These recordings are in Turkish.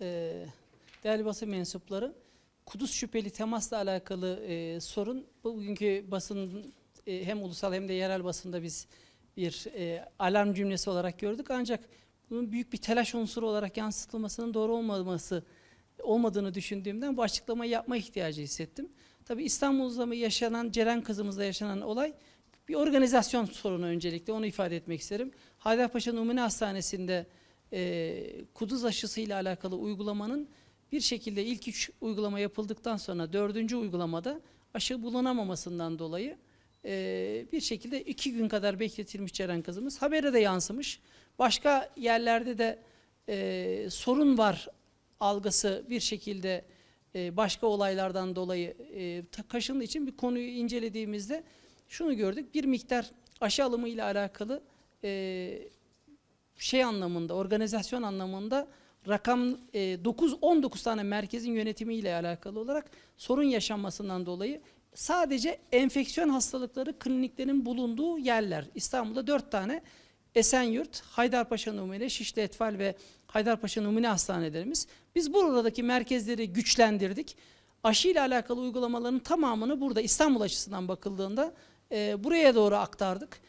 e, değerli basın mensupları, Kudüs şüpheli temasla alakalı e, sorun bugünkü basın e, hem ulusal hem de yerel basında biz bir e, alarm cümlesi olarak gördük. Ancak bunun büyük bir telaş unsuru olarak yansıtılmasının doğru olmaması olmadığını düşündüğümden bu açıklamayı yapma ihtiyacı hissettim. Tabii İstanbul'da mı yaşanan, Ceren kızımızda yaşanan olay bir organizasyon sorunu öncelikle onu ifade etmek isterim. Haydarpaşa Numune Hastanesi'nde e, kuduz aşısıyla alakalı uygulamanın bir şekilde ilk üç uygulama yapıldıktan sonra dördüncü uygulamada aşı bulunamamasından dolayı e, bir şekilde iki gün kadar bekletilmiş Ceren kızımız. Habere de yansımış. Başka yerlerde de e, sorun var algısı bir şekilde e, başka olaylardan dolayı e, kaşındığı için bir konuyu incelediğimizde şunu gördük. Bir miktar aşı alımı ile alakalı e, şey anlamında, organizasyon anlamında rakam e, 9-19 tane merkezin yönetimiyle alakalı olarak sorun yaşanmasından dolayı sadece enfeksiyon hastalıkları kliniklerin bulunduğu yerler. İstanbul'da 4 tane Esenyurt, Haydarpaşa Numune, Şişli Etfal ve Haydarpaşa Numune hastanelerimiz. Biz buradaki merkezleri güçlendirdik. Aşı ile alakalı uygulamaların tamamını burada İstanbul açısından bakıldığında e, buraya doğru aktardık.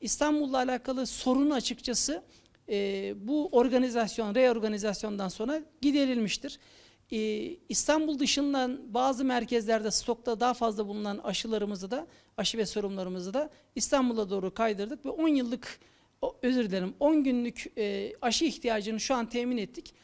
İstanbul'la alakalı sorun açıkçası e, bu organizasyon, reorganizasyondan sonra giderilmiştir. E, İstanbul dışından bazı merkezlerde stokta daha fazla bulunan aşılarımızı da, aşı ve serumlarımızı da İstanbul'a doğru kaydırdık ve 10 yıllık, özür dilerim 10 günlük e, aşı ihtiyacını şu an temin ettik.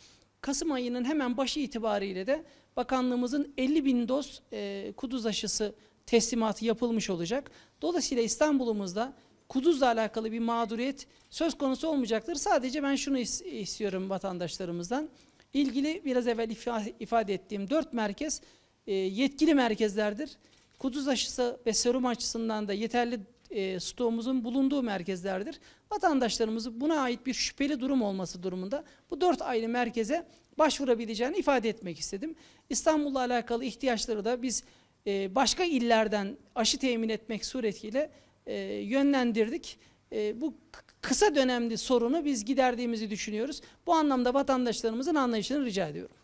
Kasım ayının hemen başı itibariyle de bakanlığımızın 50 bin doz e, kuduz aşısı teslimatı yapılmış olacak. Dolayısıyla İstanbul'umuzda kuduzla alakalı bir mağduriyet söz konusu olmayacaktır. Sadece ben şunu is- istiyorum vatandaşlarımızdan. İlgili biraz evvel ifa- ifade ettiğim dört merkez e, yetkili merkezlerdir. Kuduz aşısı ve serum açısından da yeterli e, stoğumuzun bulunduğu merkezlerdir. Vatandaşlarımızın buna ait bir şüpheli durum olması durumunda bu dört ayrı merkeze başvurabileceğini ifade etmek istedim. İstanbul'la alakalı ihtiyaçları da biz e, başka illerden aşı temin etmek suretiyle e, yönlendirdik. E, bu kısa dönemli sorunu biz giderdiğimizi düşünüyoruz. Bu anlamda vatandaşlarımızın anlayışını rica ediyorum.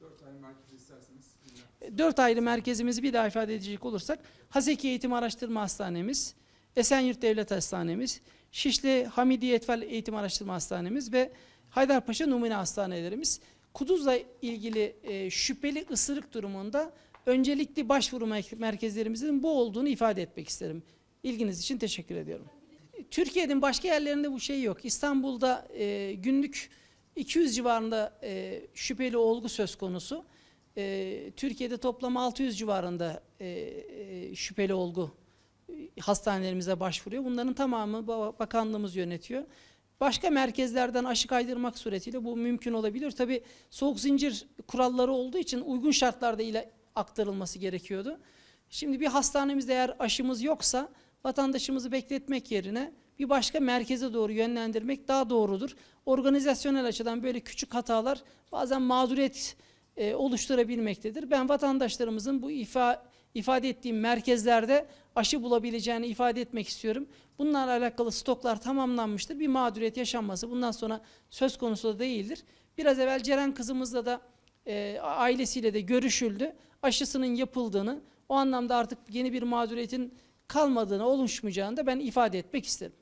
Dört tane merkez isterseniz. E, Dört ayrı merkezimizi bir daha ifade edecek olursak Haseki Eğitim Araştırma Hastanemiz, Esenyurt Devlet Hastanemiz, Şişli Hamidiye Etfal Eğitim Araştırma Hastanemiz ve Haydarpaşa Numune Hastanelerimiz. Kuduz'la ilgili e, şüpheli ısırık durumunda öncelikli başvuru merke- merkezlerimizin bu olduğunu ifade etmek isterim. İlginiz için teşekkür ediyorum. Türkiye'nin başka yerlerinde bu şey yok. İstanbul'da e, günlük 200 civarında e, şüpheli olgu söz konusu. E, Türkiye'de toplam 600 civarında e, e, şüpheli olgu e, hastanelerimize başvuruyor. Bunların tamamı ba- bakanlığımız yönetiyor. Başka merkezlerden aşı kaydırmak suretiyle bu mümkün olabilir. Tabi soğuk zincir kuralları olduğu için uygun şartlarda ile aktarılması gerekiyordu. Şimdi bir hastanemizde eğer aşımız yoksa vatandaşımızı bekletmek yerine bir başka merkeze doğru yönlendirmek daha doğrudur. Organizasyonel açıdan böyle küçük hatalar bazen mağduriyet e, oluşturabilmektedir. Ben vatandaşlarımızın bu ifa, ifade ettiğim merkezlerde aşı bulabileceğini ifade etmek istiyorum. Bunlarla alakalı stoklar tamamlanmıştır. Bir mağduriyet yaşanması bundan sonra söz konusu da değildir. Biraz evvel Ceren kızımızla da e, ailesiyle de görüşüldü. Aşısının yapıldığını, o anlamda artık yeni bir mağduriyetin kalmadığını, oluşmayacağını da ben ifade etmek isterim.